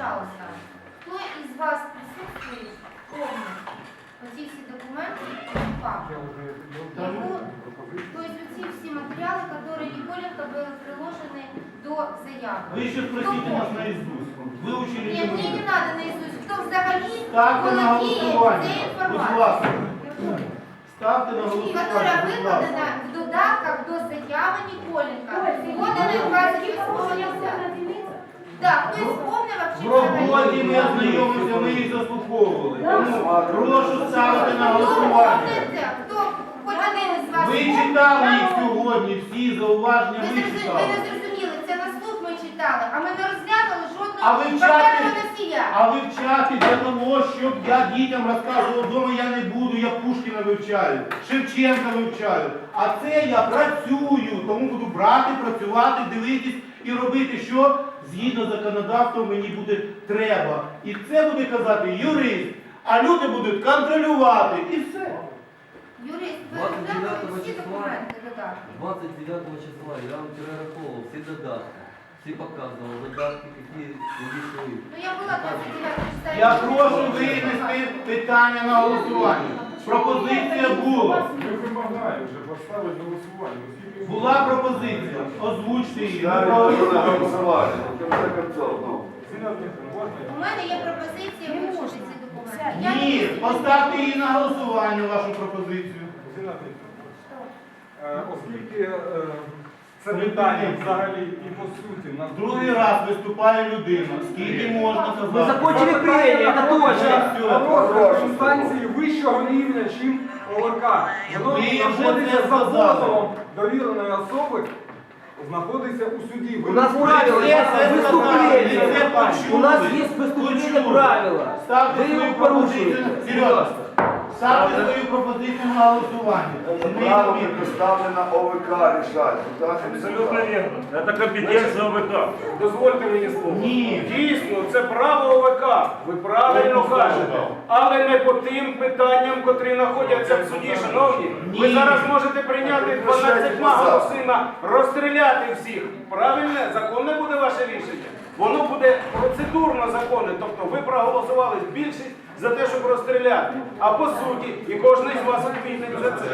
пожалуйста, хто із вас присутствує повністю оці всі документи і папки? Яку, то есть оці всі матеріали, які Ніколенко були приложені до заяви. Вы еще спросите нас наизусть. Выучили Ні, ли мені не вы? треба наизусть, хто взагалі Ставте на володіє голосування. цією Будь інформацією. ласка. Ставте на Яка голосування, будь викладена ласка. в додатках до заяви Ніколенка. Поданий 28 Так, хтось помнив В вообще роботі ми ознайомилися, ми їх заслуховували. Тому прошу ставити на голосування. Хто хоч один із вас Ви читали їх сьогодні, всі зауваження Ви ви зрозуміли, ви читали. не зрозуміли, це на суд ми читали, а ми не розглянули А жодного в чаті- паперного носія. А вивчати для того, щоб я дітям розказував вдома, я не буду, я Пушкіна вивчаю, Шевченка вивчаю. А це я працюю, тому буду брати, працювати, дивитись і робити, що згідно законодавства мені буде треба. І це буде казати юрист, а люди будуть контролювати. І все. Юрист, ви 29 розглянули всі числа. документи, додатки? 29 числа я вам перераховував всі додатки, всі показував додатки, які надійшли. Ну я була 29 числа. Я прошу винести питання на голосування. Пропозиція була. Ми вимагаємо вже поставити на голосування. Була пропозиція. Озвучте її. Ми проголосуємо. У мене є пропозиція вивчити ці документи. Я Ні, поставте її на голосування, вашу пропозицію. Е, Оскільки е, це питання взагалі і по суті на Другий раз виступає людина. Скільки можна Мы казати? закончили прения, это точно. Вопрос інстанції вищого рівня, чим ОВК. Воно Ви вже знаходиться це за сказали. позовом довіреної особи, знаходиться у суді. Ви У нас не правила, це есть сказали, выступление. ви це почули. У нас есть выступление Почули. правила. Ставте Вы свою его пропозицію. порушуете. Серйозно. Ставте свою пропозицію на голосування. Право предоставлено ОВК решать. Абсолютно вірно. Це компетенція ОВК. Дозвольте мені слово. Ні. Дійсно, це право ОВК. Ви правильно кажете. Але не по тим питанням, котрі знаходяться в суді, шановні. Ви зараз можете прийняти 12 голосами, розстріляти всіх. Правильне, законне буде ваше рішення. Воно буде процедурно законне. Тобто ви проголосували більшість за те, щоб розстріляти. А по суті, і кожен з вас відповідний за це.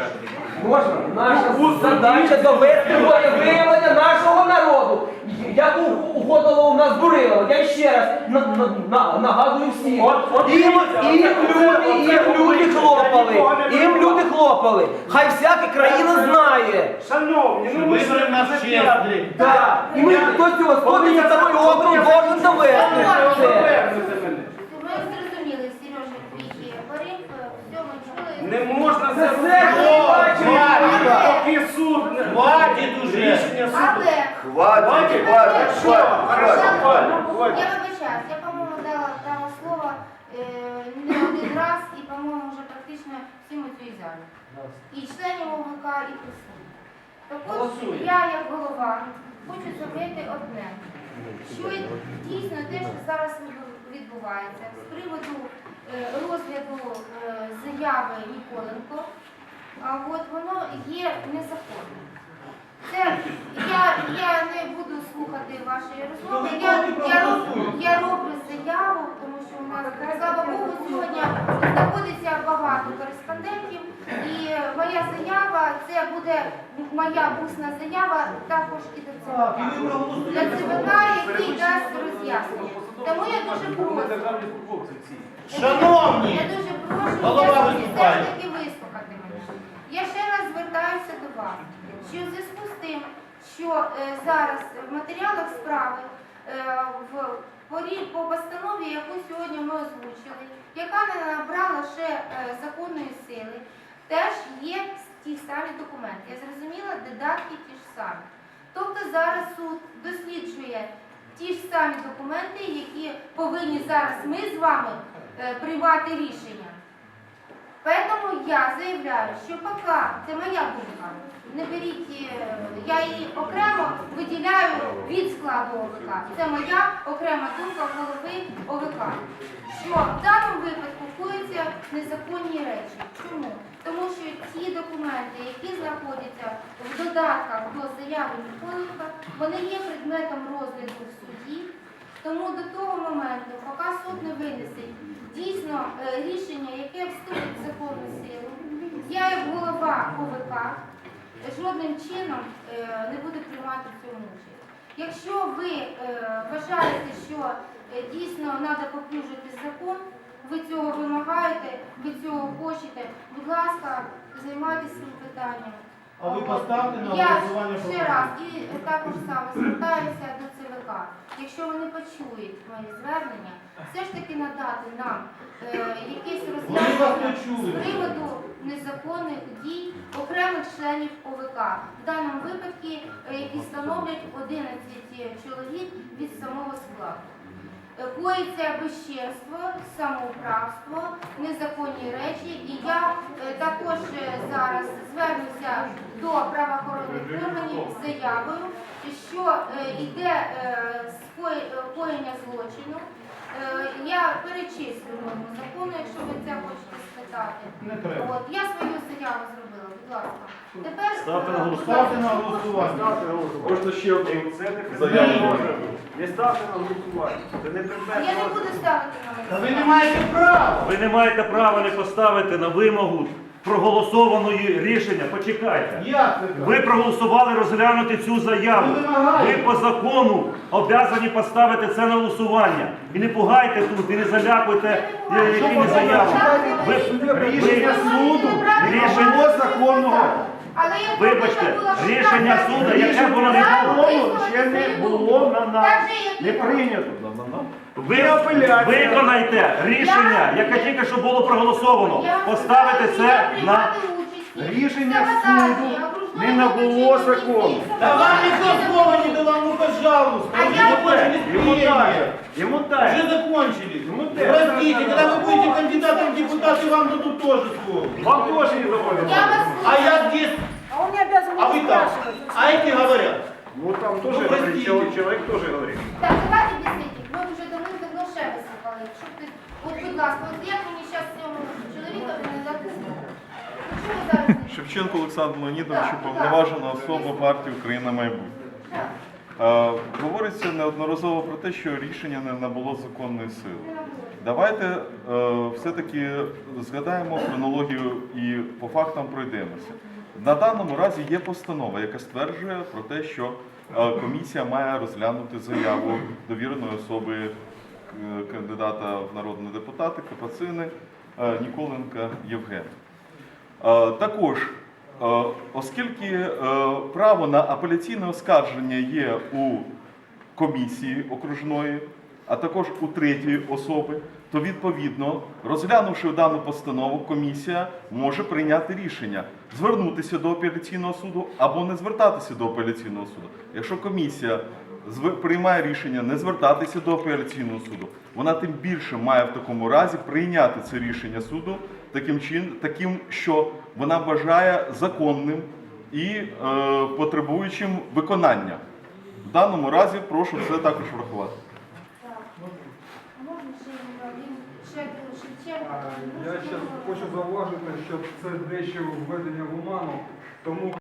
Можна? Наша У суді- задача довести волевиявлення нашого народу. Як у, у нас дурило. Я ще раз на, на, на, нагадую всім. От- от їм, дивіться, їм оце- люди, оце їм ви люди я хлопали. нікого не Їм люди хлопали. Хай всяка країна знає. Шановні, ну ми ж нас чесні. Так. І ми хто цього сходиться второй округ должен довести. Це. Ми зрозуміли, Сережа, твій парик, все, ми чули. Не можна Це це все хватить. Поки суд не Хватить уже. рішення суду. Але Хватит, Хватит? Що? хватит, хватит. Я хватит. вибачаюсь, я, по-моєму, дала, дала слово е, не один раз і, по-моєму, вже практично всім у цій залі. І членів ОВК, і присутніх. Так от, Голосуємо. я, як голова, хочу зробити одне. Що дійсно те, що зараз відбувається з приводу розгляду е, заяви Ніколенко, а от воно є незаконним. Це я, я не буду слухати вашої розмови. Я, я, роб- я роблю заяву, тому що у нас, слава Богу, сьогодні знаходиться багато кореспондентів. І моя заява, це буде моя усна заява також і до ЦВК. Для ЦВК, який дасть роз'яснення. Тому я дуже прошу. Шановні, Я дуже прошу Голова все ж виступає. таки вислухати мене. Я ще раз звертаюся до вас, що в зв'язку з тим, що е, зараз в матеріалах справи е, в порі- по постанові, яку сьогодні ми озвучили, яка не набрала ще е, законної сили, теж є ті ж самі документи. Я зрозуміла, додатки ті ж самі. Тобто зараз суд досліджує ті ж самі документи, які повинні зараз ми з вами е, приймати рішення. Тому я заявляю, що поки, це моя думка, не беріть, е, я її окремо виділяю від складу ОВК. Це моя окрема думка голови ОВК. Що в даному випадку коються незаконні речі. Чому? Тому що ті документи, які знаходяться в додатках до заяви Ніколенка, вони є предметом розгляду в суді. Тому до того моменту, поки суд не винесить дійсно е, рішення, яке вступить в законну силу, я як голова ОВК жодним чином е, не буду приймати в цьому участь. Якщо ви е, вважаєте, що дійсно треба поплюжити закон, ви цього вимагаєте, ви цього хочете, будь ласка, займайтеся цим питанням. А ви поставте на Я голосування ще раз і також саме звертаюся до ЦВК. Якщо вони почують мої звернення, все ж таки надати нам е, вас роз'яснення з приводу незаконних дій окремих членів ОВК. В даному випадку, е, які становлять 11 чоловік від самого складу. Коїться безчинство, самоуправство, незаконні речі, і я е, також е, зараз звернуся до правоохоронних органів з заявою, що е, йде коєння злочину. Я перечислю норму закону, якщо ви це хочете спитати. От, я свою заяву зробила, будь ласка. Тепер Ставте на голосування. Ставте на голосування. Можна ще одну Це не ставте на голосування. Це не предмет. я не буду ставити на Та ви не маєте права. Ви не маєте права не поставити на вимогу проголосованої рішення. Почекайте. Як це? Ви проголосували розглянути цю заяву. Ви вимагаєте. Ви по закону обязані поставити це на голосування. І не пугайте тут, і не залякуйте Я не е, пугаю. якими заявами. Ви, Рішення ви, суду, рішення- законного. Але Вибачте, рішення суду, яке було воно не було, ще не було на нас. Не прийнято. ви виконайте рішення, яке тільки що було проголосовано. Поставити це на Рішення суду не набуло виборчої закону. комісії, Да вам никто слова не давал, ну пожалуйста. А Уже я- закончились Йому прения. дає. Йому дає. Уже закончились. Ну, да. Простите, когда вы будете кандидатом в депутаты, вам дадут тоже слово. Вам теж не доводить. Я вас А слухаю. я здесь, А он не обязан а вы там. А эти говорят. Ну там Ну, тоже простите. говорит, человек, человек тоже говорит. Так, давайте об'ясніть. Ми вже давним-давно ще вислухали. Якщо ти, от, будь ласка, от як мені зараз цьому чоловікові не дати слово? Чому ви зараз не Шевченко Олександр Леонідович, уповноважена особа партії Україна майбутнє. Говориться неодноразово про те, що рішення не набуло законної сили. Давайте е, все-таки згадаємо хронологію і по фактам пройдемося. На даному разі є постанова, яка стверджує про те, що е, комісія має розглянути заяву довіреної особи е, кандидата в народні депутати Капацини Ніколенка Євгена. Е, Також, е, оскільки е, право на апеляційне оскарження є у комісії окружної, а також у третьої особи, то відповідно, розглянувши дану постанову, комісія може прийняти рішення звернутися до апеляційного суду або не звертатися до апеляційного суду. Якщо комісія приймає рішення не звертатися до апеляційного суду, вона тим більше має в такому разі прийняти це рішення суду таким чин, таким, що вона вважає законним і е, потребуючим виконання. В даному разі прошу це також врахувати. Я ще хочу зауважити, що це дещо введення в оману, тому